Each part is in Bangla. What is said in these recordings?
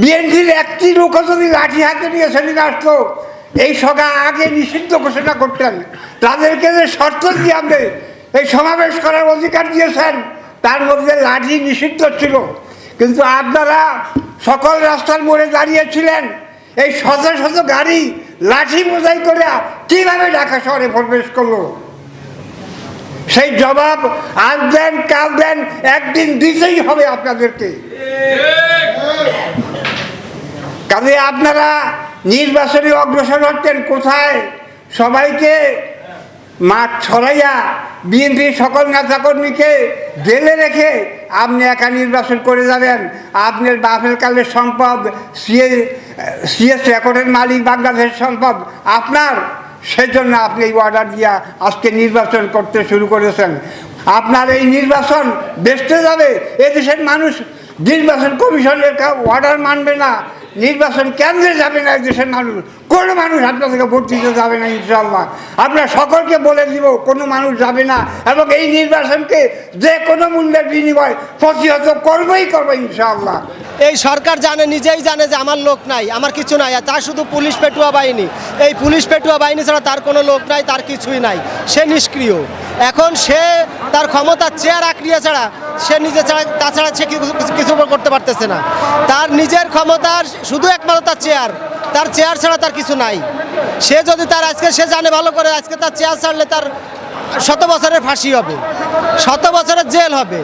বিএনপির একটি লোকও যদি লাঠি হাতে নিয়ে সেদিন আসতো, এই সভা আগে নিষিদ্ধ ঘোষণা করতেন। তাদেরকে যে শর্ত দিয়ে এই সমাবেশ করার অধিকার দিয়েছেন, তার মধ্যে লাঠি নিষিদ্ধ ছিল। কিন্তু আপনারা সকল রাস্তার মোড়ে দাঁড়িয়েছিলেন এই শত শত গাড়ি লাঠি বোঝাই করে কীভাবে ঢাকা শহরে প্রবেশ করল? সেই জবাব আজ দেন, কাল দেন, একদিন দিতেই হবে আপনাদেরকে। কাজে আপনারা নির্বাচনে অগ্রসর হচ্ছেন কোথায়? সবাইকে মাঠ ছড়াইয়া বিএনপির সকল নেতাকর্মীকে জেলে রেখে আপনি একা নির্বাচন করে যাবেন। আপনার বাপের কালের সম্পদ, সিএ, সিএস রেকর্ডের মালিক বাংলাদেশের সম্পদ আপনার। সেজন্য আপনি এই অর্ডার দিয়া আজকে নির্বাচন করতে শুরু করেছেন। আপনার এই নির্বাচন বেসতে যাবে। এদেশের মানুষ নির্বাচন কমিশনের অর্ডার মানবে না। নির্বাচন কেন্দ্রে যাবে না দেশের মানুষ, কোনো মানুষ আপনার থেকে ভোট দিতে যাবে না ইনশাল্লাহ আমরা সকলকে বলে দিব, কোনো মানুষ যাবে না, এবং এই নির্বাচনকে যে কোনো মূল্যের বিনিময় প্রতিহত করবেই করবে ইনশাল্লাহ এই সরকার জানে, নিজেই জানে যে আমার লোক নাই, আমার কিছু নাই তার শুধু পুলিশ পেটুয়া বাহিনী। এই পুলিশ পেটুয়া বাহিনী ছাড়া তার কোনো লোক নাই, তার কিছুই নাই। সে নিষ্ক্রিয়। এখন সে তার ক্ষমতার চেয়ার আক্রিয়া ছাড়া, সে নিজে ছাড়া, তাছাড়া সে কিছু করতে পারতেছে না। তার নিজের ক্ষমতার শুধু একমাত্র তার চেয়ার তার চেয়ার ছাড়া তার কিছু নাই। সে যদি তার আজকে সে জানে ভালো করে, আজকে তার চেয়ার ছাড়লে তার শত বছরের ফাঁসি হবে শত বছরের জেল হবে।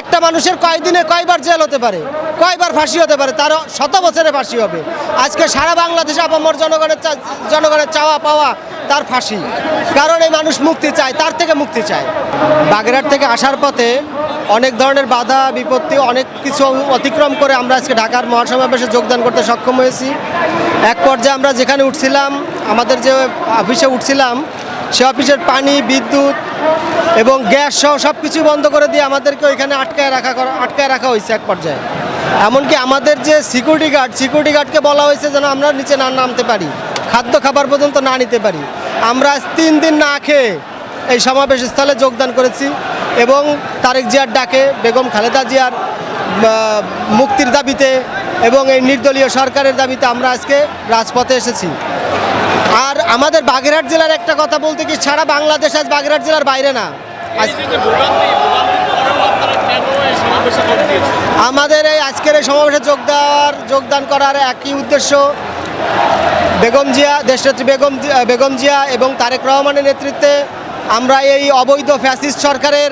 একটা মানুষের কয়দিনে কয়বার জেল হতে পারে, কয়বার ফাঁসি হতে পারে, তারও শত বছরের ফাঁসি হবে। আজকে সারা বাংলাদেশে আপামর জনগণের জনগণের চাওয়া পাওয়া তার ফাঁসি। কারণ এই মানুষ মুক্তি চায়, তার থেকে মুক্তি চায়। বাগেরহাট থেকে আসার পথে অনেক ধরনের বাধা, বিপত্তি, অনেক কিছু অতিক্রম করে আমরা আজকে ঢাকার মহাসমাবেশে যোগদান করতে সক্ষম হয়েছি। এক পর্যায়ে আমরা যেখানে উঠছিলাম, আমাদের যে অফিসে উঠছিলাম সে অফিসের পানি, বিদ্যুৎ এবং গ্যাস সহ সব কিছু বন্ধ করে দিয়ে আমাদেরকে ওইখানে আটকায় রাখা করা- আটকায় রাখা হয়েছে এক পর্যায়ে। এমনকি আমাদের যে সিকিউরিটি গার্ড সিকিউরিটি গার্ডকে বলা হয়েছে যেন আমরা নিচে না নামতে পারি, খাদ্য খাবার পর্যন্ত না নিতে পারি। আমরা তিন দিন না খেয়ে এই সমাবেশ স্থলে যোগদান করেছি এবং তারেক জিয়ার ডাকে, বেগম খালেদা জিয়ার মুক্তির দাবিতে এবং এই নির্দলীয় সরকারের দাবিতে আমরা আজকে রাজপথে এসেছি। আর আমাদের বাগেরহাট জেলার একটা কথা বলতে কি সারা বাংলাদেশ আজ বাগেরহাট জেলার বাইরে না। আমাদের এই আজকের এই সমাবেশে যোগ দেওয়ার যোগদান করার একই উদ্দেশ্য বেগম জিয়া দেশনেত্রী বেগম বেগম জিয়া এবং তারেক রহমানের নেতৃত্বে আমরা এই অবৈধ ফ্যাসিস্ট সরকারের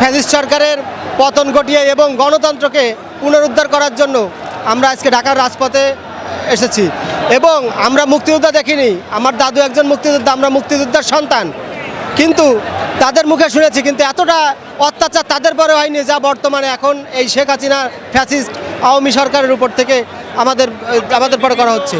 ফ্যাসিস্ট সরকারের পতন ঘটিয়ে এবং গণতন্ত্রকে পুনরুদ্ধার করার জন্য আমরা আজকে ঢাকার রাজপথে এসেছি। এবং আমরা মুক্তিযোদ্ধা দেখিনি। আমার দাদু একজন মুক্তিযোদ্ধা, আমরা মুক্তিযোদ্ধার সন্তান। কিন্তু তাদের মুখে শুনেছি, কিন্তু এতটা অত্যাচার তাদের পরে হয়নি যা বর্তমানে এখন এই শেখ হাসিনা ফ্যাসিস্ট আওয়ামী সরকারের উপর থেকে আমাদের আমাদের পরে করা হচ্ছে।